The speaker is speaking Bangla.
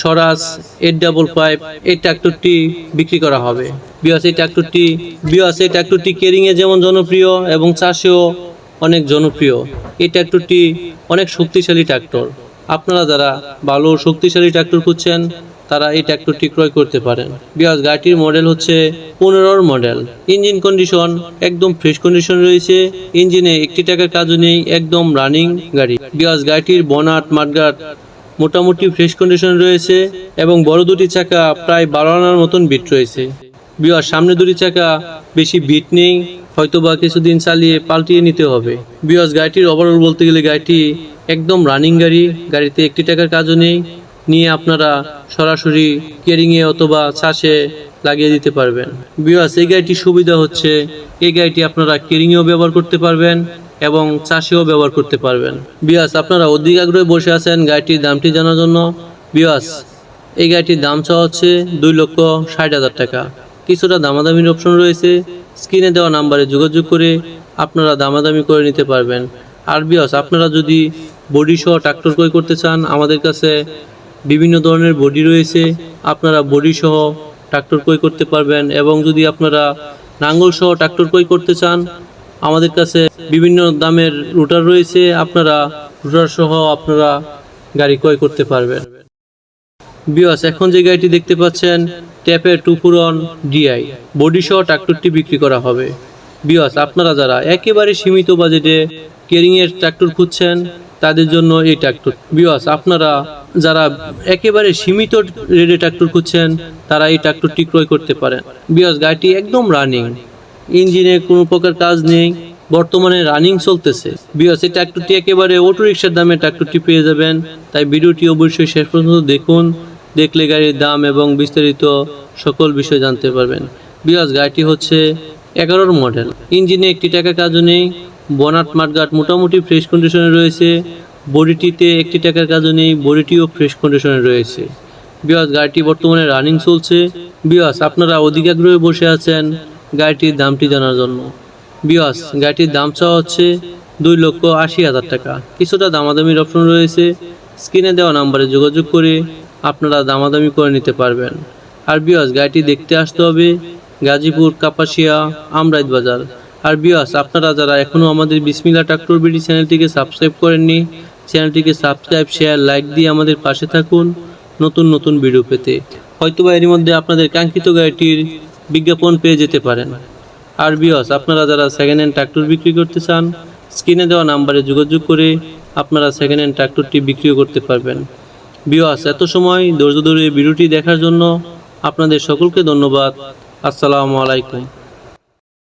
স্বরাজ এইট ডাবল ফাইভ এই ট্র্যাক্টরটি বিক্রি করা হবে। বিয়াস, এই ট্র্যাক্টরটি বিয়াস, এই ট্র্যাক্টরটি কেরিংয়ে যেমন জনপ্রিয় এবং চাষেও অনেক জনপ্রিয়। এই ট্র্যাক্টরটি অনেক শক্তিশালী ট্র্যাক্টর আপনারা যারা ভালো শক্তিশালী ট্র্যাক্টর খুঁজছেন, তারা এই ট্র্যাক্টরটি ক্রয় করতে পারেন। বিয়াস, গাড়িটির মডেল হচ্ছে পনেরোর মডেল ইঞ্জিন কন্ডিশন একদম ফ্রেশ কন্ডিশন রয়েছে। ইঞ্জিনে একটি টাকার কাজও নেই, একদম রানিং গাড়ি। বিয়াস, গাড়িটির বনাট মাঠগাট মোটামুটি ফ্রেশ কন্ডিশন রয়েছে এবং বড় দুটি চাকা প্রায় বারো আনার মতন বিট রয়েছে। বিয়ার সামনে দুটি চাকা বেশি বিট নেই, হয়তোবা কিছুদিন চালিয়ে পাল্টিয়ে নিতে হবে। বিয়াস গাড়িটির ওভারঅল বলতে গেলে গাড়িটি একদম রানিং গাড়ি, গাড়িতে একটি টাকার কাজও নেই। নিয়ে আপনারা সরাসরি কেরিংয়ে অথবা চাষে লাগিয়ে দিতে পারবেন। বিয়াস এই গাড়িটির সুবিধা হচ্ছে, এই গাড়িটি আপনারা কেরিংয়েও ব্যবহার করতে পারবেন। এবং চাষিও ব্যবহার করতে পারবেন। বিয়াস, আপনারা অধিক আগ্রহে বসে আছেন গাড়িটির দামটি জানার জন্য। বিয়াস, এই গাড়িটির দাম চাওয়া হচ্ছে দুই লক্ষ ষাট হাজার টাকা। কিছুটা দামাদামির অপশন রয়েছে। স্ক্রিনে দেওয়া নাম্বারে যোগাযোগ করে আপনারা দামাদামি করে নিতে পারবেন। আর বিয়াস, আপনারা যদি বডি সহ ট্রাক্টর ক্রয় করতে চান, আমাদের কাছে বিভিন্ন ধরনের বডি রয়েছে। আপনারা বডি সহ ট্রাক্টর ক্রয় করতে পারবেন এবং যদি আপনারা নাঙ্গল সহ ট্রাক্টর ক্রয় করতে চান আমাদের কাছে বিভিন্ন দামের রুটার রয়েছে, আপনারা রুটার সহ আপনারা গাড়ি ক্রয় করতে পারবেন। বিয়াস এখন যে গাড়িটি দেখতে পাচ্ছেন ট্যাপের টুপুরন ডিআই বডি সহ ট্রাক্টরটি বিক্রি করা হবে। বিয়াস আপনারা যারা একেবারে সীমিত বাজেটে কেরিং এর ট্রাক্টর খুঁজছেন, তাদের জন্য এই ট্রাক্টর বিয়াস আপনারা যারা একেবারে সীমিত রেডে ট্রাক্টর খুঁজছেন, তারা এই ট্রাক্টরটি ক্রয় করতে পারেন। বিয়াস গাড়িটি একদম রানিং ইঞ্জিনে কোনো প্রকার কাজ নেই। বর্তমানে রানিং চলতেছে। এই ট্রাক্টরটি একেবারে অটো রিক্সার দামে ট্রাক্টরটি পেয়ে যাবেন। তাই ভিডিওটি অবশ্যই শেষ পর্যন্ত দেখুন। দেখলে গাড়ির দাম এবং বিস্তারিত সকল বিষয় জানতে পারবেন। বিয়াস গাড়িটি হচ্ছে এগারোর মডেল। ইঞ্জিনে একটি টাকা কাজও নেই। বনাট মাঠগাট মোটামুটি ফ্রেশ কন্ডিশনে রয়েছে। বডিটিতে একটি টাকার কাজও নেই। বডিটিও ফ্রেশ কন্ডিশনে রয়েছে। বিয়াস গাড়িটি বর্তমানে রানিং চলছে। বিয়াস আপনারা অধিক আগ্রহে বসে আছেন। গাড়িটির দামটি জানার জন্য। বিয়াস গাড়িটির দাম চাওয়া হচ্ছে দুই লক্ষ আশি হাজার টাকা। কিছুটা দামাদামির অপশন রয়েছে। স্ক্রিনে দেওয়া নাম্বারে যোগাযোগ করে আপনারা দামাদামি করে নিতে পারবেন। আর বিয়াস গাড়িটি দেখতে আসতে হবে গাজীপুর, কাপাসিয়া, আমরাইত বাজার। আর বিয়াস আপনারা যারা এখনও আমাদের বিসমিল্লা ট্রাক্টর বিডি চ্যানেলটিকে সাবস্ক্রাইব করেননি, চ্যানেলটিকে সাবস্ক্রাইব, শেয়ার, লাইক দিয়ে আমাদের পাশে থাকুন নতুন নতুন ভিডিও পেতে। হয়তোবা এর মধ্যে আপনাদের কাঙ্ক্ষিত গাড়িটির বিজ্ঞাপন পেয়ে যেতে পারেন। আর বিয়স আপনারা যারা সেকেন্ড হ্যান্ড ট্রাক্টর বিক্রি করতে চান স্ক্রিনে দেওয়া নাম্বারে যোগাযোগ করে আপনারা সেকেন্ড হ্যান্ড ট্রাক্টরটি বিক্রিও করতে পারবেন। বিয়স এত সময় ধৈর্য ধরে ভিডিওটি দেখার জন্য আপনাদের সকলকে ধন্যবাদ। আসসালামু আলাইকুম।